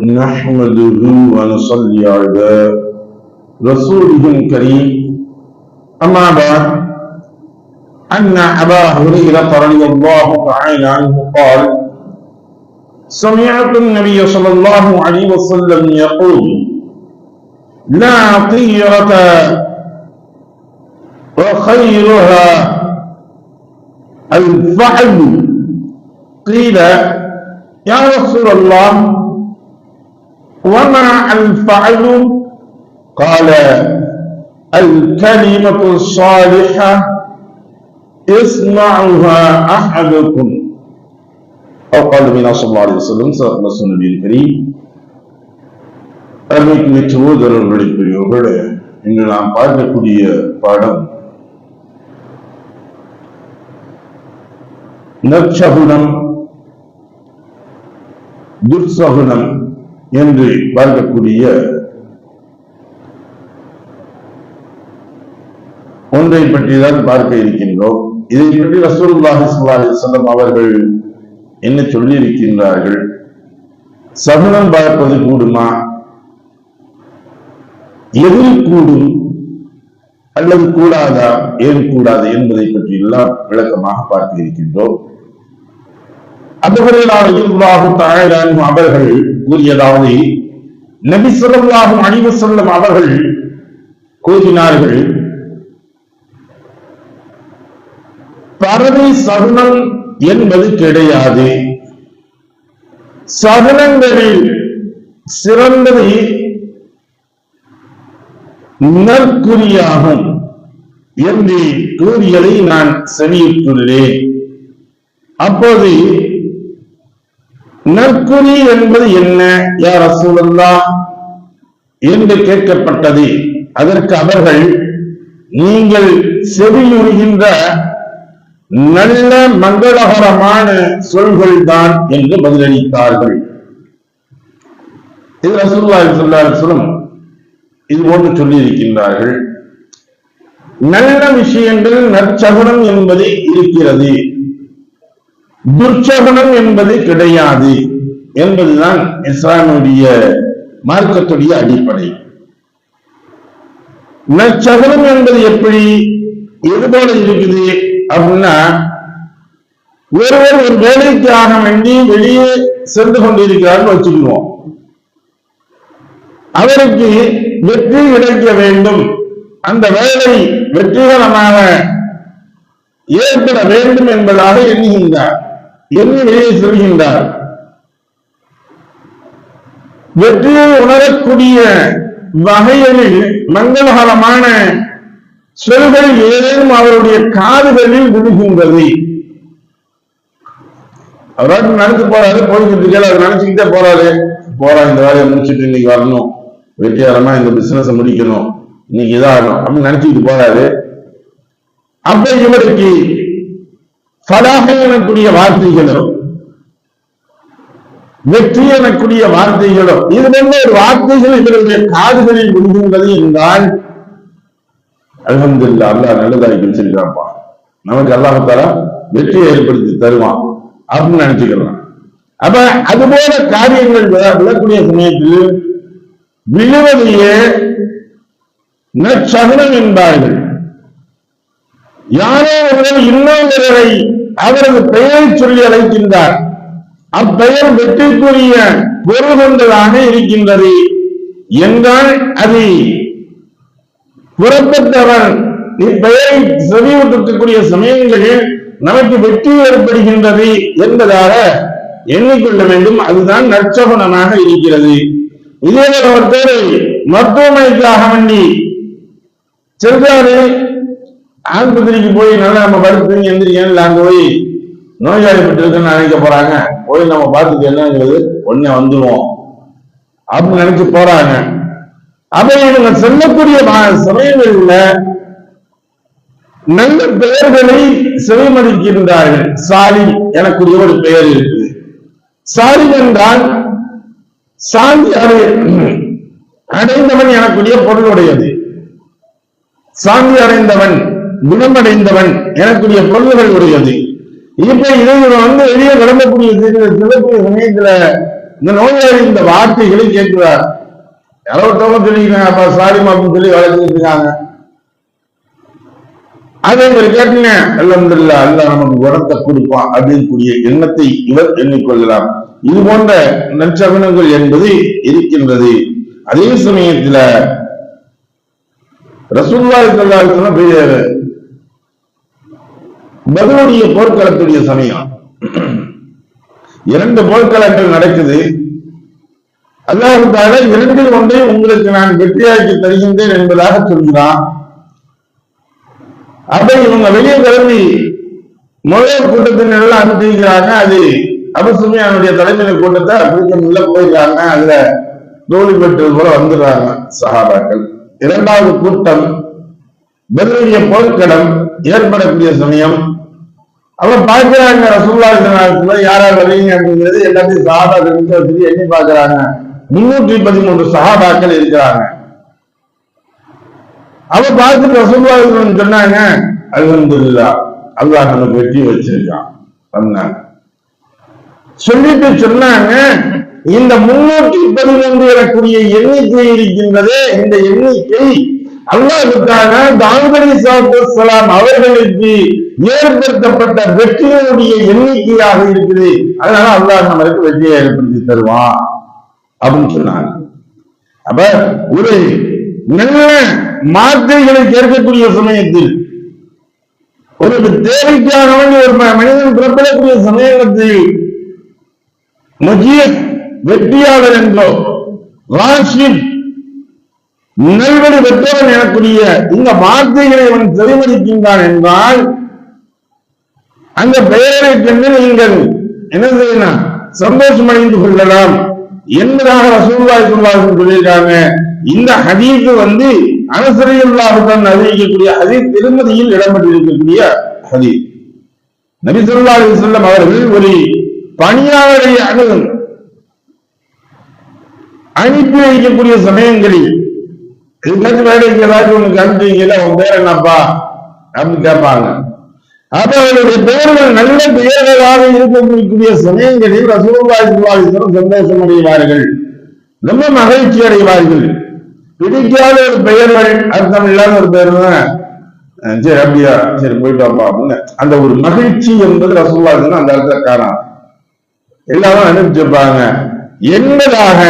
نحمده ونصلي على رسوله الكريم. أما بعد أن أبا هريرة رضي الله تعالى عنه قال سمعت النبي صلى الله عليه وسلم يقول لا طيرة وخيرها الفعل. قيل يا رسول الله وما الفعل قال الكلمة الصالحة يسمعها أحدكم أو قال النبي صلى الله عليه وسلم صدق النبي الكريم அருமைக்குரிய சகோதரர்களை பெரியவர்களே இன்று நாம் பார்க்கக்கூடிய பாடம் நற்சகுனம் துர்சகுனம் என்று பார்க்கக்கூடிய ஒன்றை பற்றி தான் பார்க்க இருக்கின்றோம். இதை பற்றி ரசூலுல்லாஹி ஸல்லல்லாஹு அலைஹி அவர்கள் என்ன சொல்லி இருக்கின்றார்கள் சகுனம் பார்ப்பது கூடுமா? எதில் கூடும் அல்லது கூடாதா? ஏன் கூடாது என்பதை பற்றி எல்லாம் விளக்கமாக பார்க்க இருக்கின்றோம். அவர்கள் அவர்கள் கூறியதாவது நபி ஸல்லல்லாஹு அலைஹி சொல்லும் அவர்கள் கூறினார்கள் பறவை சகுனம் என்பது கிடையாது. சகுனங்களில் சிறந்தது நற்குறியாகும் என்று கூறியதை நான் செவியுற்றுள்ளேன் அப்போது நற்குறி என்பது என்ன? யார் அசூலல்லா என்று கேட்கப்பட்டது. அதற்கு அவர்கள் நீங்கள் செவியுறுகின்ற நல்ல மங்களகரமான சொல்கள் தான் என்று பதிலளித்தார்கள். இது ரசூல்லா சொல்லும் இது போன்று சொல்லியிருக்கின்றார்கள். நல்ல விஷயங்கள் நற்சகுனம் என்பது இருக்கிறது. துர்ச்சகுனம் என்பது கிடையாது என்பதுதான் இஸ்லாமுடைய மார்க்கத்துடைய அடிப்படை. நற்சகுனம் என்பது எப்படி? எது போல இருக்குது அப்படின்னா ஒருவர் ஒரு வேலைக்காக வேண்டி வெளியே சென்று கொண்டிருக்கிறார்னு வச்சுக்குவோம் அவருக்கு வெற்றி கிடைக்க வேண்டும். அந்த வேலை வெற்றிகரமாக ஏற்பட வேண்டும் என்பதாக எண்ணுகின்றார். எண்ணி வெளியே செல்கின்றார். வெற்றியை உணரக்கூடிய வகைகளில் மங்களகரமான சொல்கள் ஏதேனும் அவருடைய காதுகளில் விழுகின்றது. அவராட்டு நடந்து போறாரு போய்கிட்டு இருக்காரு அவர் நினைச்சுக்கிட்டே போறாரு. போறா இந்த வேலையை முடிச்சுட்டு இன்னைக்கு வரணும். வெற்றிகரமா இந்த பிசினஸ் முடிக்கணும். இன்னைக்கு இதாகணும். அப்படின்னு நினைச்சுக்கிட்டு போறாரு. அப்ப இவருக்கு ஃபலாக எனக்கூடிய வார்த்தைகளோ வெற்றி எனக்கூடிய வார்த்தைகளோ இது ஒரு வார்த்தைகள் இவருடைய காதுகளில் விழுகின்றது என்றால் அலமதுல்லா அல்லா நல்லதாக்கி வச்சிருக்கிறான்ப்பா நமக்கு அல்லாஹால வெற்றியை ஏற்படுத்தி தருவான். அப்படின்னு நினைச்சுக்கலாம் அப்ப அது போல காரியங்கள் விழக்கூடிய சமயத்தில் விழுவதையே நற்சகுனம் என்பார்கள். யாரோ ஒருவர் இன்னொருவரை அவரது பெயரை சொல்லி அழைக்கின்றார். அப்பெயர் வெற்றிக்குரிய பொருள் கொண்டதாக இருக்கின்றது. என்றால் அது புறப்பட்டவர் இப்பெயரை செவிவிட்டிருக்கக்கூடிய சமயங்களில் நமக்கு வெற்றி ஏற்படுகின்றது என்பதாக எண்ணிக்கொள்ள வேண்டும். அதுதான் நற்சகுணமாக இருக்கிறது. இதே ஒருத்தர் மருத்துவமனைக்காக வேண்டி சென்றாரு ஆஸ்பத்திரிக்கு போய் நல்லா நம்ம படுத்து எந்திரிக்கல அங்க போய் நோய்வாய்ப்பட்டிருக்குன்னு நினைக்க போறாங்க. போய் நம்ம பார்த்துட்டு என்னங்கிறது ஒன்னே வந்துருவோம். அப்படின்னு நினைச்சு போறாங்க. அப்ப இவங்க செல்லக்கூடிய சமயங்களில் நல்ல பெயர்களை செவிமதிக்கின்றார்கள் சாலி எனக்குரிய ஒரு பெயர் இருக்குது. சாலி என்றால் சாந்தி அடை அடைந்தவன் எனக்குரிய பொருளுடையது. சாந்தி அடைந்தவன். குணமடைந்தவன் எனக்குரிய பொருள்கள் உடையது. இப்ப இதை வந்து வெளியே விளம்பக்கூடிய சொல்லக்கூடிய சமயத்துல இந்த நோயாளி இந்த வார்த்தைகளை கேட்கிறார். யாரோ ஒருத்தவங்க சொல்லிக்கிறாங்க அப்ப சாரி மாப்புன்னு சொல்லி வளர்த்துட்டு இருக்காங்க. அதே மாதிரி கேட்டீங்க அல்ஹம்துலில்லாஹ் அல்ல நமக்கு உரத்தை கொடுப்பான் அப்படின்னு கூடிய எண்ணத்தை இவர் எண்ணிக்கொள்ளலாம். இது போன்ற நற்சகுணங்கள் என்பது இருக்கின்றது. அதே சமயத்துல ரசூலுல்லாஹி ஸல்லல்லாஹு அலைஹி போர்க்களத்துடைய சமயம். இரண்டு போர்க்களங்கள் நடக்குது. அல்லாஹ் தாலா இரண்டில் ஒன்றை உங்களுக்கு நான் வெற்றியாக்கி தருகின்றேன் என்பதாக சொல்கிறான். அப்ப இவங்க வெளியே கிளம்பி முதல் கூட்டத்தினர் எல்லாம் அனுப்பிக்கிறாங்க அது அபசுமியானுடைய தலைமையில கூட்டத்தை பிடிக்க உள்ள போயிருக்காங்க. அதுல தோல்வி பெற்றது போல வந்துடுறாங்க சஹாபாக்கள். இரண்டாவது கூட்டம் பதிலுடைய போர்க்களம் ஏற்படக்கூடிய சமயம். அவங்க பார்க்கிறாங்க ரசூல்லாசனத்துல யாரா வரீங்க அப்படிங்கிறது எல்லாத்தையும் சஹாபாக்கள் கிட்ட வச்சுட்டு எண்ணி பாக்குறாங்க முன்னூற்றி பதிமூன்று சஹாபாக்கள் இருக்கிறாங்க. அவ பார்த்துட்டு ரசூல்லா சொன்னாங்க அல்ஹம்துல்லா அல்லாஹ் நமக்கு வெற்றி வச்சிருக்கான். சொன்னாங்க. சொல்லிட்டு சொன்னாங்க இந்த முன்னூற்றி பதிமூன்று எனக்குரிய எண்ணிக்கை இருக்கின்றதே இந்த எண்ணிக்கை அல்லாஹுக்காக தாங்கலி சலாம் அவர்களுக்கு ஏற்படுத்தப்பட்ட வெற்றியினுடைய எண்ணிக்கையாக இருக்குது. அதனால அல்லாஹ் நம்மளுக்கு வெற்றியை ஏற்படுத்தி தருவான் அப்படின்னு சொன்னாங்க. அப்ப ஒரு நல்ல மாத்திரைகளை கேட்கக்கூடிய சமயத்தில் ஒரு தேவைக்காக ஒரு மனிதன் பிறப்பிடக்கூடிய சமயத்தில் முக்கிய வெற்றியாளர் என்றோ ராஷித் நல்வழி பெற்றவன் எனக்கூடிய இந்த வார்த்தைகளை அவன் செவிமதிக்கின்றான் என்றால் அந்த பெயரை கண்டு நீங்கள் என்ன செய்யலாம்? சந்தோஷம் அடைந்து கொள்ளலாம். என்பதாக ரசூலுல்லாஹி ஸல்லல்லாஹு சொல்லியிருக்காங்க. இந்த ஹதீஸ் வந்து அனசரியுல்லாஹுடன் அறிவிக்கக்கூடிய ஹதீஸ் திருமதியில் இடம்பெற்றிருக்கக்கூடிய ஹதீஸ். நபி சொல்லா அலி சொல்லம் அவர்கள் ஒரு பணியாளரை அணுகும் அனுப்பி வைக்கக்கூடிய சமயங்களில் இதுக்காச்சும் வேலைக்கு ஏதாச்சும் உனக்கு அனுப்பிச்சீங்கல்ல உன் பேர் என்னப்பா? அப்படின்னு கேட்பாங்க. அப்ப அவருடைய பெயர்கள் நல்ல பெயர்களாக இருக்கக்கூடிய சமயங்களில் ரசூலுல்லாஹி ஸல்லல்லாஹு சந்தோஷம் அடைவார்கள் ரொம்ப மகிழ்ச்சி அடைவார்கள். பிடிக்காத ஒரு பெயர்கள் அர்த்தம் இல்லாத ஒரு பெயர் தான்? சரி அப்படியா? சரி போயிட்டு வாப்பா அப்படின்னு. அந்த ஒரு மகிழ்ச்சி என்பது ரசூலுல்லாஹி அந்த இடத்துல எல்லாரும் அனுப்பிச்சிருப்பாங்க. என்பதாக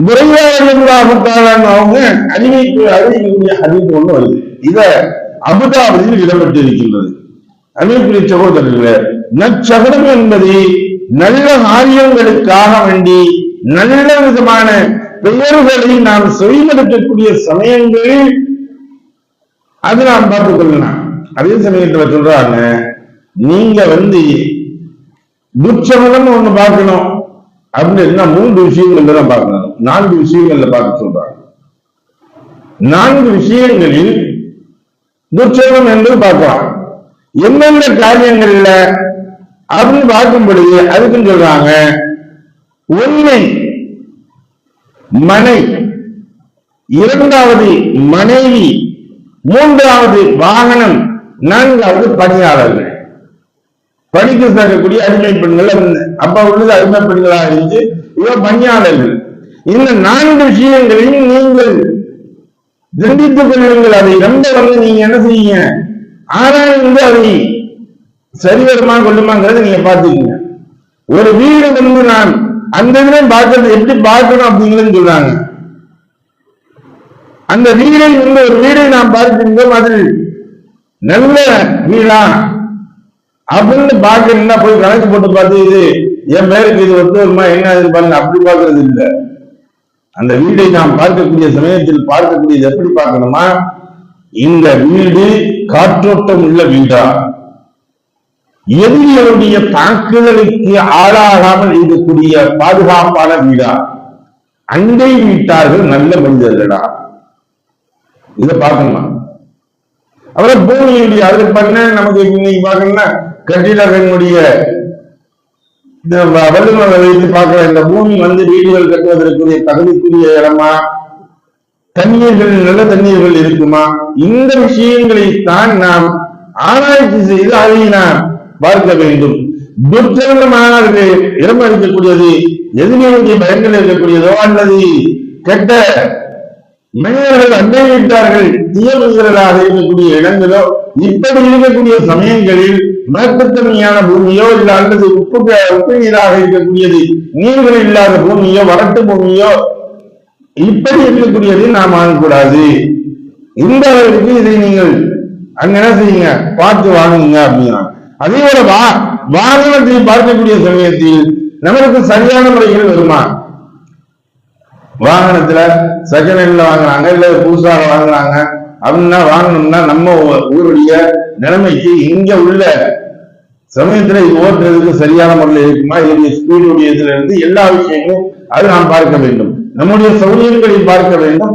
முறையாளர்களாகத்தான் அவங்க அறிவிப்பு அறிவிக்கக்கூடிய அறிவிப்பு ஒண்ணு வருது. இத அபுதாபியில் இடம்பெற்றிருக்கின்றது. அன்புக்குரிய சகோதரர்களே நற்சகடம் என்பது நல்ல காரியங்களுக்காக வேண்டி நல்ல விதமான பெயர்களை நாம் செய்யக்கூடிய சமயங்களில் அது நாம் பார்த்துக் கொள்ளலாம். அதே சமயத்துல சொல்றாங்க நீங்க வந்து துச்சமனம் ஒண்ணு பார்க்கணும். அப்படின்னு மூன்று விஷயங்கள் தான் பார்க்கணும். நான்கு விஷயங்கள்ல பார்க்க சொல்றாங்க. நான்கு விஷயங்களில் துச்சகம் என்று பார்க்கலாம். எந்தெந்த காரியங்கள்ல அப்படின்னு பார்க்கும்படி அதுக்குன்னு சொல்றாங்க. உண்மை மனை. இரண்டாவது மனைவி. மூன்றாவது வாகனம். நான்காவது பணியாளர்கள். பணிக்கு சேர்க்கக்கூடிய அடிமை பெண்கள் அப்பா அப்ப உள்ளது அடிமை பெண்களாக இருந்து இவ பணியாளர்கள். இந்த நான்கு விஷயங்களையும் நீங்கள் சிந்தித்துக் கொள்ளுங்கள். அதை ரொம்ப வந்து நீங்க என்ன செய்யுங்க ஆராய்ந்து அதை சரிவரமா கொள்ளுமாங்கிறத நீங்க பாத்துக்கீங்க ஒரு வீடு வந்து நான் அந்த இதுலயும் பார்க்கறது எப்படி பார்க்கணும் அப்படிங்கிறது சொல்றாங்க. அந்த வீடை இந்த ஒரு வீடை நாம் பார்க்கின்றோம் அது நல்ல வீடா அப்படின்னு பார்க்கணும்னா போய் கணக்கு போட்டு பார்த்து இது என் பேருக்கு இது ஒத்து வருமா என்ன இது பாருங்க. அப்படி பாக்குறது இல்லை. அந்த வீடை நாம் பார்க்கக்கூடிய சமயத்தில் பார்க்கக்கூடியது எப்படி பார்க்கணுமா? இந்த வீடு காற்றோட்டம் உள்ள வீடா? எதிரிகளுடைய தாக்குதலுக்கு ஆளாகாமல் இருக்கக்கூடிய பாதுகாப்பான வீடா? அண்டை வீட்டார்கள் நல்ல மனிதர்களா? இதை பார்க்கணுமா? அப்புறம் பூமியுடைய அது பார்த்தீங்கன்னா நமக்கு இன்னைக்கு பார்க்கணும்னா கட்டிடங்களுடைய இந்த வ- வைத்து பார்க்கிற இந்த பூமி வந்து வீடுகள் கட்டுவதற்குரிய தகுதிக்குரிய இடமா? தண்ணீர்கள் நல்ல தண்ணீர்கள் இருக்குமா? இந்த விஷயங்களை தான் நாம் ஆராய்ச்சி செய்து அதை நாம் பார்க்க வேண்டும். துர்ச்சரணமானது இடம் அளிக்கக்கூடியது எதிரியுடைய பயன்கள் இருக்கக்கூடியதோ அல்லது கெட்ட மனிதர்கள் அண்டை விட்டார்கள் இருக்கக்கூடிய இடங்களோ இப்படி இருக்கக்கூடிய சமயங்களில் மரத்துத்தன்மையான பூமியோ இல்ல அல்லது உப்பு உப்பு நீராக இருக்கக்கூடியது நீர்கள் இல்லாத பூமியோ வறட்டு பூமியோ இப்படி இருக்கக்கூடியதை நாம் வாங்கக்கூடாது இந்த அளவிற்கு இதை நீங்கள் அங்க என்ன செய்யுங்க? பார்த்து வாங்குங்க அப்படின்னா. அதே போல வா வாகனத்தை பார்க்கக்கூடிய சமயத்தில் நமக்கு சரியான முறைகள் வருமா? வாகனத்துல செகண்ட் ஹேண்ட்ல வாங்குறாங்க இல்ல புதுசாக வாங்குறாங்க. அப்படின்னா வாங்கணும்னா நம்ம ஊருடைய நிலைமைக்கு இங்க உள்ள சமயத்துல இது ஓட்டுறதுக்கு சரியான முறையில் இருக்குமா இதனுடைய ஸ்பீடுடைய இதுல இருந்து எல்லா விஷயங்களும் அது நாம் பார்க்க வேண்டும். நம்முடைய சௌரியங்களை பார்க்க வேண்டும்.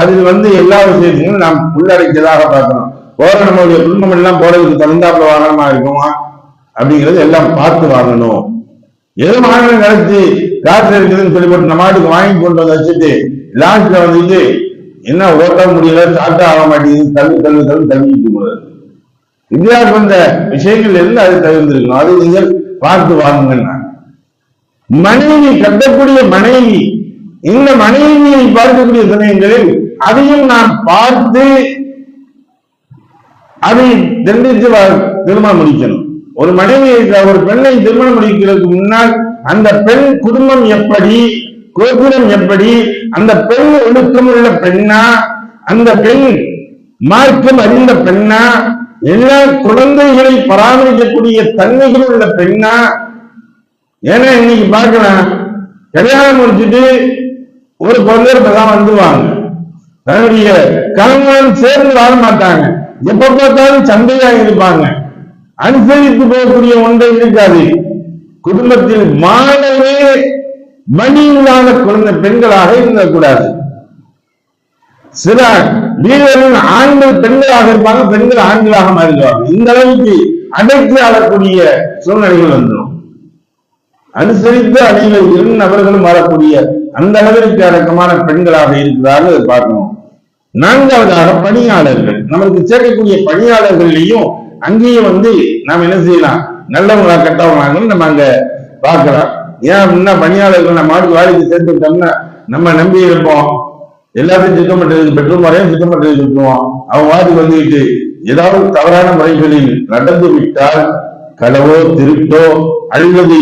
அதில் வந்து எல்லா விஷயத்தையும் நாம் உள்ளடக்கியதாக பார்க்கணும். போற நம்மளுடைய குடும்பம் எல்லாம் போறதுக்கு தகுந்தாப்புல வாகனமா இருக்குமா? அப்படிங்கிறது எல்லாம் பார்த்து வாங்கணும். எது வாகனம் கிடைச்சி காசு இருக்குதுன்னு சொல்லி போட்டு நம்ம நாட்டுக்கு வாங்கி கொண்டு வந்து வச்சுட்டு லாஸ்ட்ல வந்துட்டு என்ன ஓட்ட முடியல ஸ்டார்ட் ஆக மாட்டேங்குது தள்ளு தள்ளு தள்ளு தள்ளிட்டு கூடாது இந்தியா வந்த விஷயங்கள் எல்லாம் அது தகுந்திருக்கணும்? அது நீங்கள் பார்த்து வாங்குங்க மனைவி கட்டக்கூடிய மனைவி இந்த மனைவியை பார்க்கக்கூடிய சமயங்களில் அதையும் நான் பார்த்து அதை தண்டித்து திருமணம் முடிக்கணும். ஒரு மனைவியை ஒரு பெண்ணை திருமணம் முடிக்கிறதுக்கு முன்னால் அந்த பெண் குடும்பம் எப்படி கோபுரம் எப்படி அந்த பெண் ஒழுக்கம் உள்ள பெண்ணா அந்த பெண் மார்க்கம் அறிந்த பெண்ணா எல்லா குழந்தைகளை பராமரிக்கக்கூடிய தன்மைகள் உள்ள பெண்ணா? ஏன்னா இன்னைக்கு பார்க்கலாம் கல்யாணம் முடிச்சுட்டு ஒரு குழந்தை தான் வந்துவாங்க தன்னுடைய கணவன் சேர்ந்து வாழ மாட்டாங்க. எப்ப பார்த்தாலும் சண்டையாக இருப்பாங்க. அனுசரித்து போகக்கூடிய ஒன்றை இருக்காது. குடும்பத்தில் மாணவே மணி இல்லாத குழந்தை பெண்களாக இருந்தக்கூடாது. சில வீரர்கள் ஆண்கள் பெண்களாக இருப்பாங்க பெண்கள் ஆண்களாக மாறிடுவாங்க. இந்த அளவுக்கு அடைத்து ஆளக்கூடிய சூழ்நிலைகள் வந்துடும். அனுசரித்து அணியில் இரு நபர்களும் வரக்கூடிய அந்த அளவிற்கு அடக்கமான பெண்களாக இருக்கிறார்கள் பார்க்கணும். நான்காவதாக பணியாளர்கள். நமக்கு சேர்க்கக்கூடிய பணியாளர்களையும் அங்கேயும் வந்து நாம் என்ன செய்யலாம்? நல்லவங்களா கெட்டவங்களாங்கன்னு நம்ம அங்க பாக்குறோம் ஏன் முன்ன பணியாளர்கள் நம்ம மாடு வேலைக்கு சேர்த்துக்கிட்டோம்னா நம்ம நம்பி இருப்போம். எல்லாத்தையும் சுத்தம் பண்றது பெட்ரோல் முறையும் சுத்தம் பண்றது விட்டுருவோம். அவங்க வாட்டுக்கு வந்துக்கிட்டு ஏதாவது தவறான முறைகளில் நடந்து விட்டால் களவோ திருட்டோ அல்லது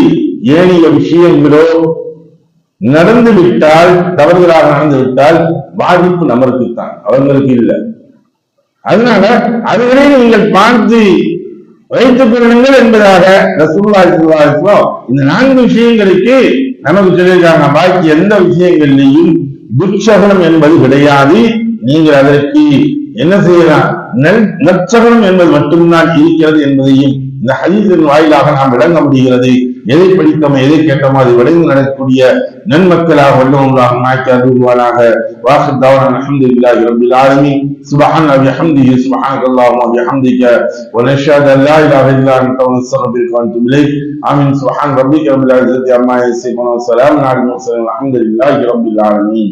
ஏனைய விஷயங்களோ நடந்து விட்டால் தவறுதலாக நடந்து விட்டால் பாதிப்பு நமக்கு தான். அவங்களுக்கு இல்லை. அதனால அதுவரை நீங்கள் பார்த்து வைத்துக் கொள்ளுங்கள் என்பதாக இந்த நான்கு விஷயங்களுக்கு நமக்கு சொல்லியிருக்காங்க. பாக்கி எந்த விஷயங்கள்லையும் துச்சகனம் என்பது கிடையாது. நீங்கள் அதற்கு என்ன செய்யலாம்? நற்சகனம் என்பது மட்டும்தான் இருக்கிறது என்பதையும் இந்த ஹதீஸின் வாயிலாக நாம் விளங்க முடிகிறது. எதை படித்தோமோ எதை கேட்டோமோ அதை விளைந்து நடக்கக்கூடிய நன்மக்களாக வல்லவங்களாக மாக்கி அருள்வானாக வாசு தவறான அஹமது இல்லாஹி ரபில் ஆலமீன் سبحان وبحمده سبحانك اللهم وبحمدك ونشهد ان لا اله الا انت ونستغفرك ونتوب اليك امين سبحان ربك رب العزه عما يصفون وسلام على المرسلين والحمد لله رب العالمين